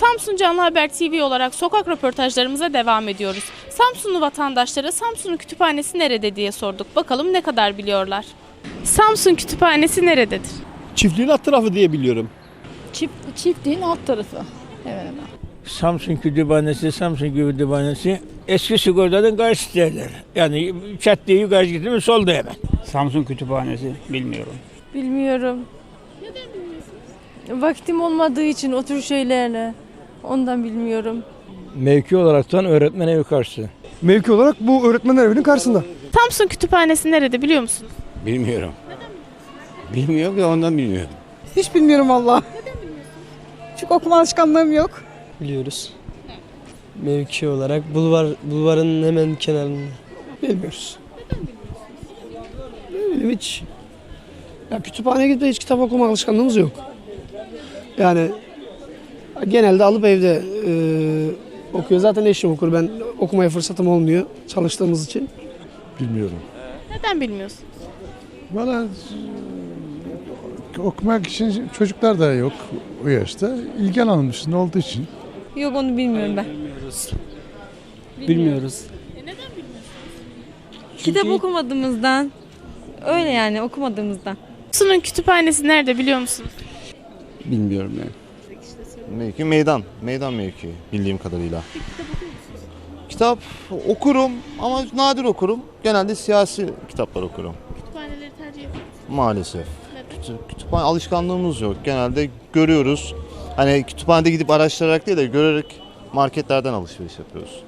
Samsun Canlı Haber TV olarak sokak röportajlarımıza devam ediyoruz. Samsunlu vatandaşlara Samsun'un kütüphanesi nerede diye sorduk. Bakalım ne kadar biliyorlar. Samsun Kütüphanesi nerededir? Çiftliğin alt tarafı diye biliyorum. Çift, çiftliğin alt tarafı. Hemen hemen. Samsun Kütüphanesi, Samsun Kütüphanesi eski sigortadan karşı derler. Yani çatıya yukarı gittin mi solda hemen. Samsun Kütüphanesi bilmiyorum. Bilmiyorum. Neden bilmiyorsunuz? Vaktim olmadığı için o tür şeylerle. Ondan bilmiyorum. Mevki olaraktan öğretmen evi karşısı. Mevki olarak bu öğretmenler evinin karşısında. Samsun Kütüphanesi nerede biliyor musunuz? Bilmiyorum. Bilmiyorum ya ondan bilmiyorum. Hiç bilmiyorum valla. Çünkü okuma alışkanlığım yok. Biliyoruz. Mevki olarak bulvar bulvarın hemen kenarında. Bilmiyoruz. Ne bileyim hiç. Ya kütüphaneye gidip de hiç kitap okuma alışkanlığımız yok. Yani genelde alıp evde e, okuyor. Zaten eşim okur. Ben okumaya fırsatım olmuyor çalıştığımız için. Bilmiyorum. Neden bilmiyorsunuz? Valla e, okumak için çocuklar da yok o yaşta. İlgi alanımızın olduğu için. Yok onu bilmiyorum ben. Bilmiyoruz. Kitap okumadığımızdan. Öyle yani okumadığımızdan. Samsun'un kütüphanesi nerede biliyor musunuz? Bilmiyorum yani. Mevki meydan. Meydan mevki bildiğim kadarıyla. Kitap okurum ama nadir okurum. Genelde siyasi kitaplar okurum. Kütüphaneleri tercih ediyorsunuz. Maalesef. Kütü- kütüphane alışkanlığımız yok. Genelde görüyoruz. Hani kütüphanede gidip araştırarak değil de görerek marketlerden alışveriş yapıyoruz.